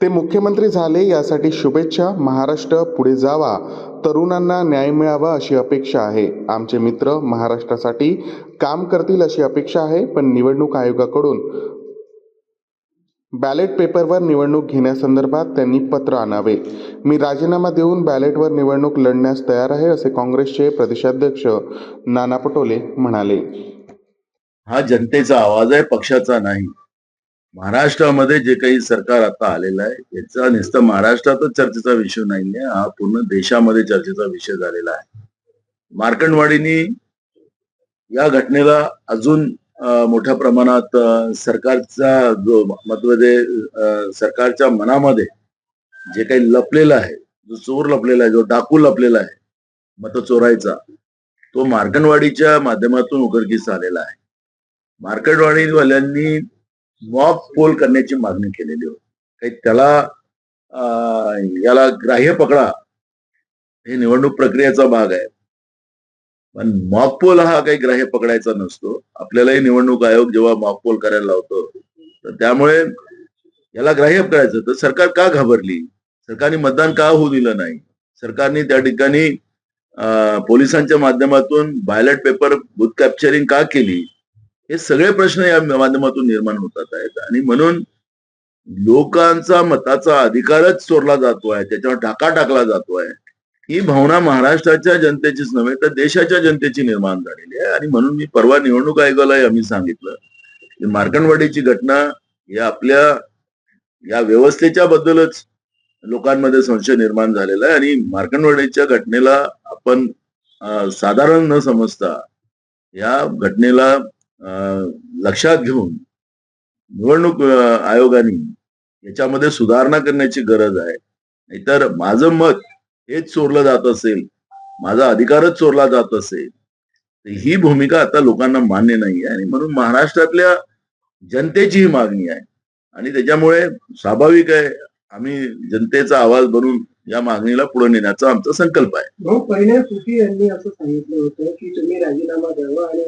ते मुख्यमंत्री झाले यासाठी शुभेच्छा महाराष्ट्र पुढे जावा. तरुणांना न्याय मिळावा अशी अपेक्षा आहे. आमचे मित्र महाराष्ट्रासाठी काम करतील अशी अपेक्षा आहे पण निवडणूक आयोगाकडून बॅलेट पेपरवर निवडणूक घेण्यासंदर्भात त्यांनी पत्र आणावे. मी राजीनामा देऊन बॅलेटवर निवडणूक लढण्यास तयार आहे असे काँग्रेसचे प्रदेशाध्यक्ष नाना पटोले म्हणाले. हा जनतेचा आवाज आहे पक्षाचा नाही. महाराष्ट्रामध्ये जे काही सरकार आता आलेलं आहे याचा नुसतं महाराष्ट्रातच चर्चेचा विषय नाहीये हा पूर्ण देशामध्ये चर्चेचा विषय झालेला आहे. मार्कंडवाडीनी या घटनेला अजून मोठ्या प्रमाणात सरकारचा जो मतमध्ये सरकारच्या मनामध्ये जे काही लपलेलं आहे जो चोर लपलेला आहे जो डाकू लपलेला आहे मत चोरायचा तो मार्कंडवाडीच्या माध्यमातून उघडकीस आलेला आहे. मार्कंडवाडीवाल्यांनी मॉब पोल करण्याची मागणी केलेली होती. काही त्याला याला ग्राह्य पकडा हे निवडणूक प्रक्रियेचा भाग आहे. पण मॉक पोल हा काही ग्राह्य पकडायचा नसतो. आपल्यालाही निवडणूक आयोग जेव्हा मॉक पोल करायला लावतो तर त्यामुळे याला ग्राह्य करायचं तर सरकार का घाबरली? सरकारने मतदान का होऊ दिलं नाही? सरकारने त्या ठिकाणी पोलिसांच्या माध्यमातून बायलेट पेपर बुथ कॅप्चरिंग का केली? हे सगळे प्रश्न या माध्यमातून निर्माण होतात आहेत. आणि म्हणून लोकांचा मताचा अधिकारच चोरला जातो आहे. त्याच्यावर टाका टाकला जातो आहे. ही भावना महाराष्ट्राच्या जनतेचीच नव्हे तर देशाच्या जनतेची निर्माण झालेली आहे. आणि म्हणून मी परवा निवडणूक आयोगालाही आम्ही सांगितलं. की मार्कंडवाडीची घटना ही आपल्या या व्यवस्थेच्या बद्दलच लोकांमध्ये संशय निर्माण झालेला आहे. आणि मार्कंडवाडीच्या घटनेला आपण साधारण न समजता या घटनेला लक्षात घेऊन निवडणूक आयोगाने याच्यामध्ये सुधारणा करण्याची गरज आहे. नाहीतर माझं मत हेच चोरलं जात असेल माझा अधिकारच चोरला जात असेल तर ही भूमिका आता लोकांना मान्य नाही आहे. आणि म्हणून महाराष्ट्रातल्या जनतेची ही मागणी आहे. आणि त्याच्यामुळे स्वाभाविक आहे आम्ही जनतेचा आवाज बनून या मागणीला पुढे नेण्याचा आमचा संकल्प आहे. पहिल्या यांनी असं सांगितलं होतं की तुम्ही राजीनामा द्यावा आणि